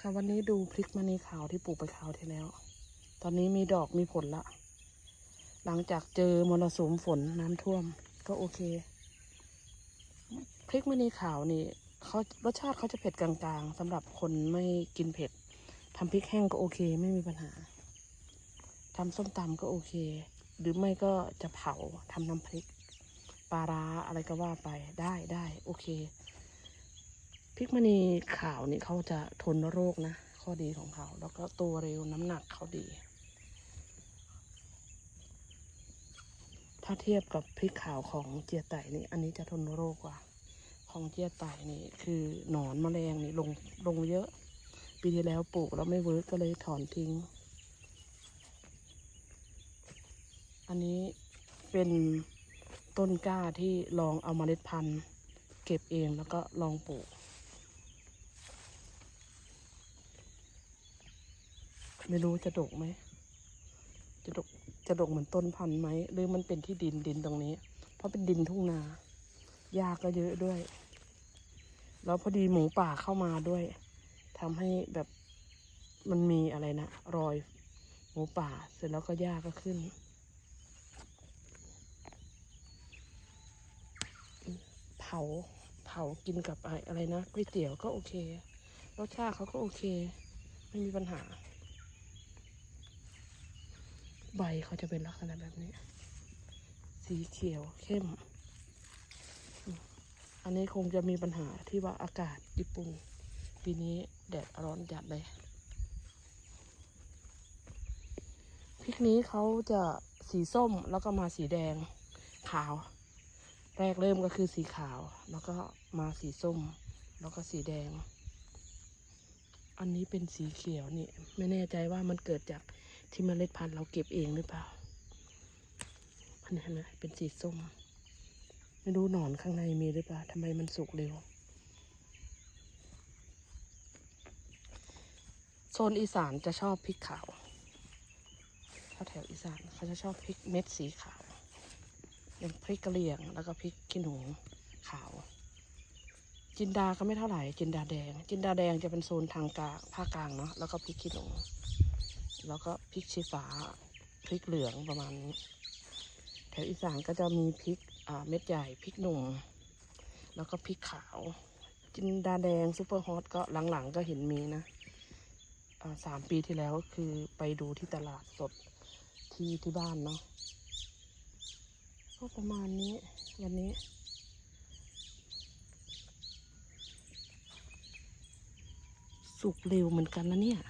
ค่ะวันนี้ดูพริกมณีขาวที่ปลูกไปคราวที่แล้ว ตอนนี้มีดอกมีผลละ หลังจากเจอมรสุมฝนน้ำท่วม ก็โอเค พริกมณีขาวนี่เขารสชาติเขาจะเผ็ดกลางๆสำหรับคนไม่กินเผ็ดทำพริกแห้งก็โอเคไม่มีปัญหาทำส้มตำก็โอเค หรือไม่ก็จะเผาทำน้ำพริกปลาร้าอะไรก็ว่าไปได้ได้โอเค พริกมณีขาวนี่เขาจะทนโรคนะ ข้อดีของเขา แล้วก็ตัวเร็วน้ำหนักเขาดี ถ้าเทียบกับพริกขาวของเจียไต่นี่ อันนี้จะทนโรคกว่า ของเจียไต่นี่ คือหนอนแมลงนี่ลงลงเยอะ ปีที่แล้วปลูกแล้วไม่เวิร์กก็เลยถอนทิ้ง อันนี้เป็นต้นกล้าที่ลองเอาเมล็ดพันธุ์ เก็บเองแล้วก็ลองปลูก ไม่รู้จะดกไหม จะดก จะดกเหมือนต้นพันธุ์ไหม หรือมันเป็นที่ดินดินตรงนี้ เพราะเป็นดินทุ่งนา หญ้าก็เยอะด้วย แล้วพอดีหมูป่าเข้ามาด้วยทำให้แบบมันมีอะไรนะ รอยหมูป่า เสร็จแล้วก็หญ้าก็ขึ้น เผา เผากินกับอะไรอะไรนะก๋วยเตี๋ยวก็โอเค รสชาติเขาก็โอเค ไม่มีปัญหา ใบเขาจะเป็นลักษณะแบบนี้ สีเขียวเข้ม อันนี้คงจะมีปัญหาที่ว่าอากาศญี่ปุ่นปีนี้แดดร้อนจัดเลยพริกนี้เขาจะสีส้มแล้วก็มาสีแดงขาว แรกเริ่มก็คือสีขาว แล้วก็มาสีส้ม แล้วก็สีแดง อันนี้เป็นสีเขียวนี่ ไม่แน่ใจว่ามันเกิดจาก ที่เมล็ดพันธุ์เราเก็บเองหรือเปล่าอันนี้เห็นไหมเป็นสีส้ม ไม่รู้หนอนข้างในมีหรือเปล่าทำไมมันสุกเร็วโซนอีสานจะชอบพริกขาวถ้าแถวอีสานเขาจะชอบพริกเม็ดสีขาวอย่างพริกกะเหรี่ยง แล้วก็พริกขี้หนูขาว จินดาก็ไม่เท่าไหร่ จินดาแดง จินดาแดงจะเป็นโซนทางกลางภาคกลางเนาะแล้วก็พริกขี้หนู แล้วก็พริกชี้ฟ้าพริกเหลืองประมาณนี้แถวอีสานก็จะมีพริกเม็ดใหญ่พริกหนุ่ม แล้วก็พริกขาว จินดาแดงซูเปอร์ฮอตก็หลังๆก็เห็นมีนะสามปีที่แล้วคือไปดูที่ตลาดสดที่ที่บ้านเนาะก็ประมาณนี้วันนี้สุกเร็วเหมือนกันนะเนี่ย